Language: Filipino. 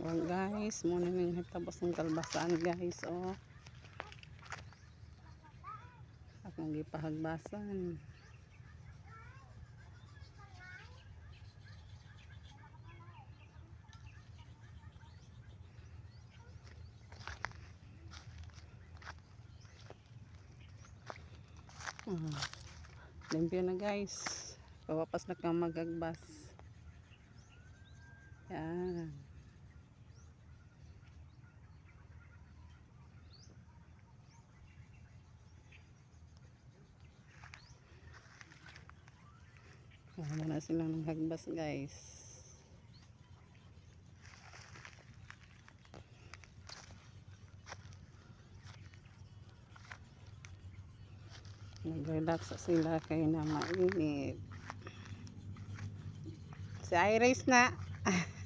Oh guys, muna nang hitapos ng kalbasan guys, oh. Akong gipahagbasan. Ah, limpyo na guys. Kawapas na kang magagbas. Yan. Wala na silang ng hagbas guys. Nag-relax sila kay na mainit. Si Iris na.